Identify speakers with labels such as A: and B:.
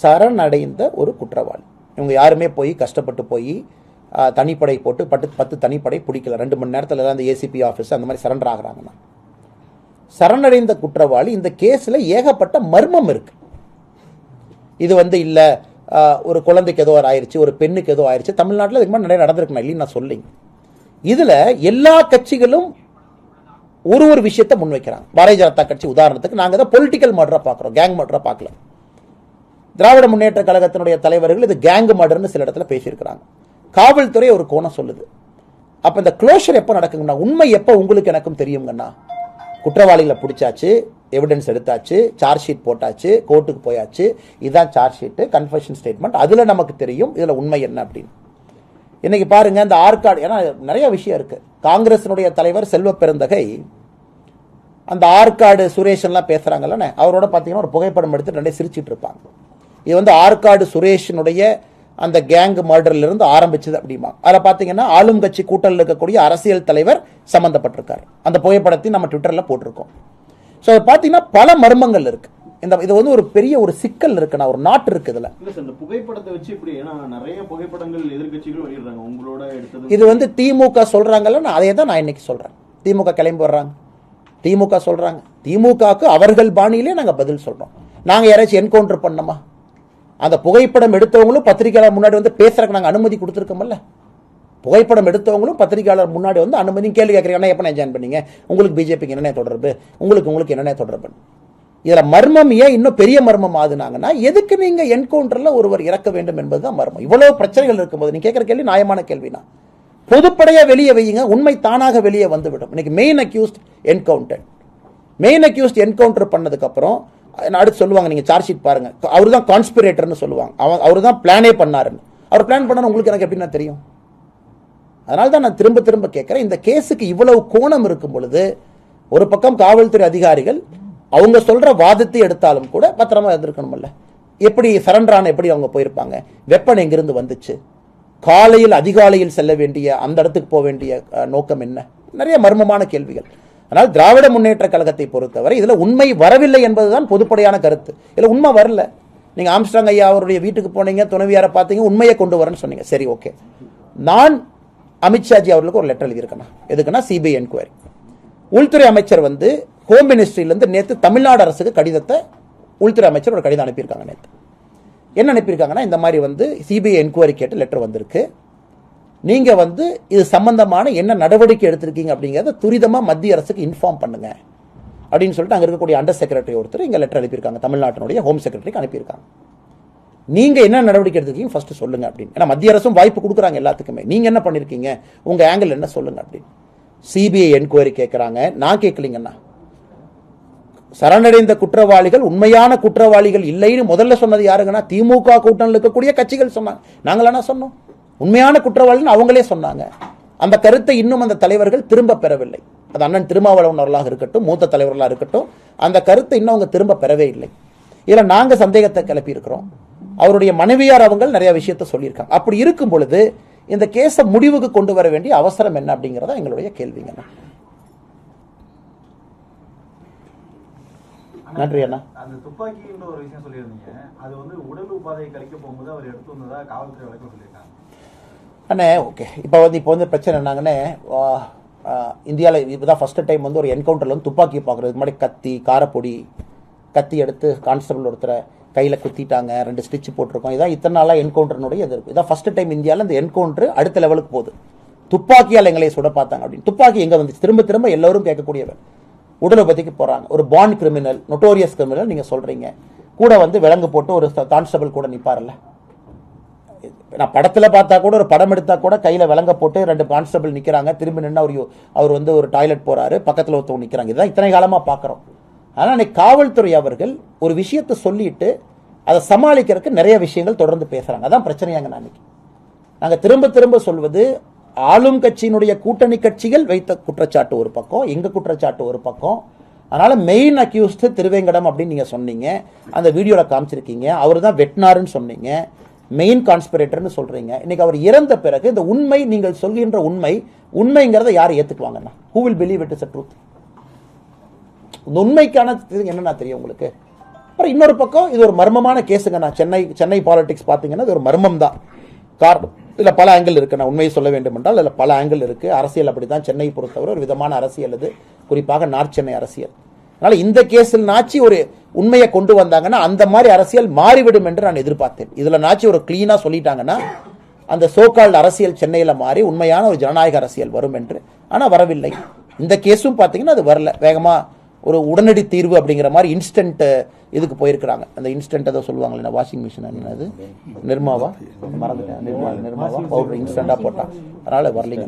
A: சரணடைந்த ஒரு குற்றவாளி. இவங்க யாருமே போய் கஷ்டப்பட்டு போய் தனிப்படை போட்டு பத்து பத்து தனிப்படை பிடிக்கல. ரெண்டு மணி நேரத்தில் எல்லாம் அந்த ஏசிபி ஆஃபீஸ் அந்த மாதிரி சரண்டர் ஆகிறாங்கன்னா. சரணடைந்த குற்றவாளி இந்த கேஸில் ஏகப்பட்ட மர்மம் இருக்கு. இது வந்து இல்லை ஒரு குழந்தைக்கு ஏதோ ஒரு ஒரு பெண்ணுக்கு ஏதோ ஆயிருச்சு தமிழ்நாட்டில் இதுக்கு மாதிரி நிறைய நடந்திருக்கணும் இல்லைன்னு நான் சொல்லிங்க. இதில் எல்லா கட்சிகளும் ஒரு ஒரு விஷயத்தை முன்வைக்கிறாங்க. பாரதிய ஜனதா கட்சி உதாரணத்துக்கு நாங்கள் தான் பொலிட்டிக்கல் மர்டராக பார்க்குறோம் கேங் மர்டராக பார்க்கல. திராவிட முன்னேற்ற கழகத்தினுடைய தலைவர்கள் இது கேங் மர்டர்னு சில இடத்துல பேசியிருக்கிறாங்க. காவல்துறை ஒரு கோணம் சொல்லுது. அப்போ இந்த க்ளோஷர் எப்போ நடக்குங்கண்ணா? உண்மை எப்போ உங்களுக்கு எனக்கும் தெரியுங்கண்ணா? குற்றவாளிகளை பிடிச்சாச்சு எவிடன்ஸ் எடுத்தாச்சு சார்ஜ் ஷீட் போட்டாச்சு கோர்ட்டுக்கு போயாச்சு இதுதான் சார்ஜ் ஷீட்டு கன்ஃபெஷன் ஸ்டேட்மெண்ட் அதில் நமக்கு தெரியும் இதில் உண்மை என்ன அப்படின்னு. இன்னைக்கு பாருங்க இந்த ஆற்காடு ஏன்னா நிறைய விஷயம் இருக்கு. காங்கிரசினுடைய தலைவர் செல்வ பெருந்தகை அந்த ஆற்காடு சுரேஷன்லாம் பேசுகிறாங்கல்லண்ணே அவரோட பார்த்தீங்கன்னா ஒரு புகைப்படம் எடுத்து ரெண்டே சிரிச்சிட்டு இருப்பாங்க. இது வந்து ஆற்காடு சுரேஷனுடைய அந்த கேங் மர்டர்ல இருந்து ஆரம்பிச்சது அப்படிமா. அதில் பார்த்தீங்கன்னா ஆளும் கட்சி கூட்டணியில் இருக்கக்கூடிய அரசியல் தலைவர் சம்பந்தப்பட்டிருக்காரு. அந்த புகைப்படத்தையும் நம்ம ட்விட்டர்ல போட்டிருக்கோம். ஸோ பார்த்தீங்கன்னா பல மர்மங்கள் இருக்கு. இந்த இது வந்து ஒரு பெரிய ஒரு சிக்கல் இருக்குண்ணா ஒரு நாட்டு இருக்கு இதுல.
B: இந்த புகைப்படத்தை வச்சு இப்படி ஏன்னா நிறைய புகைப்படங்கள் எதிர்க்கட்சிகள் வெளியிடுறாங்க. உங்களோட எடுத்தது
A: இது வந்து திமுக சொல்றாங்கல்ல நான் அதே தான் நான் இன்னைக்கு சொல்றேன். திமுக கிளம்பி வர்றாங்க. திமுக சொல்றாங்க. திமுகவுக்கு அவர்கள் பாணியிலே நாங்க பதில் சொல்றோம். நாங்க யாராச்சும் என்கவுண்டர் பண்ணோமா அந்த புகைப்படம் எடுத்தவங்களும் பத்திரிகையாளர் முன்னாடி வந்து பேசுறதுக்கு நாங்கள் அனுமதி கொடுத்துருக்கோம்ல புகைப்படம் எடுத்தவங்களும் பத்திரிகையாளர் முன்னாடி வந்து அனுமதி கேள்வி கேட்குறீங்க. எப்போ நான் ஜாயின் பண்ணீங்க? உங்களுக்கு பிஜேபிக்கு என்னென்ன தொடர்பு? உங்களுக்கு உங்களுக்கு என்னென்ன தொடர்பு? இதில் மர்மம் ஏன் இன்னும் பெரிய மர்மம் ஆகுனாங்கன்னா எதுக்கு நீங்கள் என்கவுண்டரில் ஒருவர் இறக்க வேண்டும் என்பது தான் மர்மம். இவ்வளோ பிரச்சனைகள் இருக்கும்போது நீங்கள் கேட்குற கேள்வி நியாயமான கேள்வினா பொதுப்படையாக வெளியே வையுங்க. உண்மை தானாக வெளியே வந்துவிடும். இன்னைக்கு main accused encounter main accused encounter பண்ணதுக்கப்புறம் அடுத்து சொல்லுவாங்க நீங்க சார்ஜ் ஷீட் பாருங்க. அவர் தான் கான்ஸ்பிரேட்டர்னு சொல்லுவாங்க. அவன் அவர் தான் பிளானே பண்ணாருன்னு. அவர் பிளான் பண்ணார் உங்களுக்கு எனக்கு எப்படின்னா தெரியும்? அதனால தான் நான் திரும்ப திரும்ப கேட்குறேன். இந்த கேஸுக்கு இவ்வளவு கோணம் இருக்கும் பொழுது ஒரு பக்கம் காவல்துறை அதிகாரிகள் அவங்க சொல்ற வாதத்தை எடுத்தாலும் கூட பத்திரமா இருந்திருக்கணும்ல. எப்படி சரண்டரான எப்படி அவங்க போயிருப்பாங்க? வெப்பன் எங்கிருந்து வந்துச்சு? காலையில் அதிகாலையில் செல்ல வேண்டிய அந்த இடத்துக்கு போக வேண்டிய நோக்கம் என்ன? நிறைய மர்மமான கேள்விகள். ஆனால் திராவிட முன்னேற்ற கழகத்தை பொறுத்தவரை இதில் உண்மை வரவில்லை என்பதுதான் பொதுப்படையான கருத்து. இதில் உண்மை வரல. நீங்கள் ஆம்ஸ்டாங் ஐயா அவருடைய வீட்டுக்கு போனீங்க துணைவியாரை பார்த்தீங்க உண்மையை கொண்டு வரேன்னு சொன்னீங்க. சரி ஓகே. நான் அமித்ஷாஜி அவர்களுக்கு ஒரு லெட்டர் எழுதியிருக்கேன் எதுக்குன்னா சிபிஐ என்கொயரி உள்துறை அமைச்சர் வந்து ஹோம் மினிஸ்ட்ரியிலேருந்து நேற்று தமிழ்நாடு அரசுக்கு கடிதத்தை உள்துறை அமைச்சர் ஒரு கடிதம் அனுப்பியிருக்காங்க நேற்று என்ன அனுப்பியிருக்காங்கன்னா இந்த மாதிரி வந்து சிபிஐ என்கொயரி கேட்டு லெட்டர் வந்திருக்கு. நீங்க வந்து இது சம்பந்தமான என்ன நடவடிக்கை எடுத்திருக்கீங்க அப்படிங்கிறத துரிதமாக மத்திய அரசுக்கு இன்ஃபார்ம் பண்ணுங்க. அப்படின்னு சொல்லிட்டு அங்கே இருக்கக்கூடிய அண்டர் செக்ரட்டரி ஒருத்தர் இங்கே லெட்டர் அனுப்பியிருக்காங்க. தமிழ்நாட்டினுடைய ஹோம் செக்ரட்டரிக்கு அனுப்பியிருக்காங்க. நீங்க என்ன நடவடிக்கை எடுத்திருக்கீங்க ஃபர்ஸ்ட் சொல்லுங்க அப்படின்னு. ஏன்னா மத்திய அரசும் வாய்ப்பு கொடுக்குறாங்க எல்லாத்துக்குமே. நீங்க என்ன பண்ணிருக்கீங்க? உங்க ஆங்கிள் என்ன சொல்லுங்க அப்படின்னு. சிபிஐ என்கொயரி கேட்குறாங்க நான் கேட்கலீங்கண்ணா சரணடைந்த குற்றவாளிகள் உண்மையான குற்றவாளிகள் இல்லைன்னு முதல்ல சொன்னது யாருங்கன்னா திமுக கூட்டணியில் இருக்கக்கூடிய கட்சிகள் சொன்னாங்க. நாங்களா சொன்னோம். உண்மையான குற்றவாளின்னு அவங்களே சொன்னாங்க. அந்த கருத்தை இன்னும் அந்த தலைவர்கள் திரும்ப பெறவில்லை. அது அண்ணன் திருமாவளவன் அவர்களாக இருக்கட்டும் மூத்த தலைவர்களாக இருக்கட்டும் அந்த கருத்தை இன்னும் அவங்க திரும்ப பெறவே இல்லை. இதில் நாங்கள் சந்தேகத்தை கிளப்பியிருக்கிறோம். அவருடைய மனைவியார் அவங்க நிறைய விஷயத்த சொல்லியிருக்காங்க. அப்படி இருக்கும் பொழுது இந்த கேஸை முடிவுக்கு கொண்டு வர வேண்டிய அவசரம் என்ன அப்படிங்கிறத எங்களுடைய கேள்விங்க நன்றி அண்ணா.
C: அந்த துப்பாக்கின்ற ஒரு விஷயம் சொல்லியிருந்தீங்க. அது வந்து உடல் உபாதையை கழிக்க போகும்போது அவர் எடுத்து வந்ததா காவல்துறை வழக்கம் சொல்லியிருக்காங்க.
A: அண்ணே ஓகே. இப்போ வந்து இப்போ வந்து பிரச்சனை என்னங்கண்ணே இந்தியாவில் இப்போ ஃபஸ்ட்டு டைம் வந்து ஒரு என்கவுண்டரில் வந்து துப்பாக்கி பார்க்குறதுக்கு முன்னாடி கத்தி காரப்பொடி கத்தி எடுத்து கான்ஸ்டபிள் ஒருத்தரை கையில் குத்திட்டாங்க. ரெண்டு ஸ்டிச் போட்டிருக்கோம். இதான் இத்தனை நாளாக என்கவுண்டர்னுடைய இது இருக்கும் இதான் ஃபஸ்ட்டு டைம் இந்தியாவில் இந்த என்கவுண்டர் அடுத்த லெவலுக்கு போகுது. துப்பாக்கியால் எங்களை சுட பார்த்தாங்க அப்படின்னு. துப்பாக்கி எங்கே வந்துச்சு? திரும்ப திரும்ப எல்லோரும் கேட்கக்கூடியவர். உடலுபதிக்கு போகிறாங்க ஒரு பாண்ட் கிரிமினல் நொட்டோரியஸ் கிரிமினல் நீங்கள் சொல்கிறீங்க கூட வந்து விலங்கு போட்டு ஒரு கான்ஸ்டபிள் கூட நிற்பார்ல நான் படத்தில் பார்த்தா கூட ஒரு படம் எடுத்தால் கூட கையில் விலங்க போட்டு ரெண்டு கான்ஸ்டபிள் நிற்கிறாங்க திரும்பி நின்று அவர் அவர் வந்து ஒரு டாய்லெட் போகிறாரு பக்கத்தில் ஒருத்தவங்க நிற்கிறாங்க இதுதான் இத்தனை காலமாக பார்க்குறோம். ஆனால் அன்னைக்கு காவல்துறை அவர்கள் ஒரு விஷயத்தை சொல்லிட்டு அதை சமாளிக்கிறதுக்கு நிறைய விஷயங்கள் தொடர்ந்து பேசுகிறாங்க அதான் பிரச்சனையாங்க நான் இன்னைக்கு நாங்கள் திரும்ப திரும்ப சொல்வது ஆளும் கட்சியினுடைய கூட்டணி கட்சிகள் வைத்த குற்றச்சாட்டு ஒரு பக்கம் எங்கள் குற்றச்சாட்டு ஒரு பக்கம். அதனால் மெயின் அக்யூஸ்டு திருவேங்கடம் அப்படின்னு நீங்கள் சொன்னீங்க. அந்த வீடியோவில் காமிச்சிருக்கீங்க. அவர் தான் வெட்டினாருன்னு சொன்னீங்க. மெயின் கான்ஸ்பிரேட்டர்னு சொல்றீங்க. இன்னைக்கு அவர் இறந்த பிறகு இந்த உண்மை நீங்கள் சொல்கின்ற உண்மை உண்மைங்கிறத யார் ஏத்துக்குவாங்கன்னா? Who will believe it is a truth இந்த உண்மைக்கான என்னன்னா தெரியும் உங்களுக்கு? அப்புறம் இன்னொரு பக்கம் இது ஒரு மர்மமான கேஸுங்க. நான் சென்னை சென்னை பாலிடிக்ஸ் பார்த்தீங்கன்னா இது ஒரு மர்மம் தான் காரணம் இதில் பல ஆங்கிள் இருக்குது நான் உண்மையை சொல்ல வேண்டும் என்றால் இதில் பல ஆங்கிள் இருக்கு. அரசியல் அப்படி தான் சென்னை பொறுத்தவரை ஒரு விதமான அரசியல் இது. குறிப்பாக நார்த் சென்னை அரசியல். அதனால இந்த கேஸில் நாச்சி ஒரு உண்மையை கொண்டு வந்தாங்கன்னா அந்த மாதிரி அரசியல் மாறிவிடும் என்று நான் எதிர்பார்த்தேன். இதில் நாச்சி ஒரு கிளீனாக சொல்லிட்டாங்கன்னா அந்த சோக்கால் அரசியல் சென்னையில் மாறி உண்மையான ஒரு ஜனநாயக அரசியல் வரும் என்று. ஆனால் வரவில்லை. இந்த கேஸும் பார்த்தீங்கன்னா அது வரல. வேகமாக ஒரு உடனடி தீர்வு அப்படிங்கிற மாதிரி இன்ஸ்டன்ட் இதுக்கு போயிருக்கிறாங்க. அந்த இன்ஸ்டன்ட் ஏதோ சொல்லுவாங்களே வாஷிங் மிஷின் என்னது? நிர்மாவா? மறந்துட்டேன். நிர்மா நிர்மாவா? பவுடர் இன்ஸ்டண்டா போட்டான் அதனால் வரலைங்க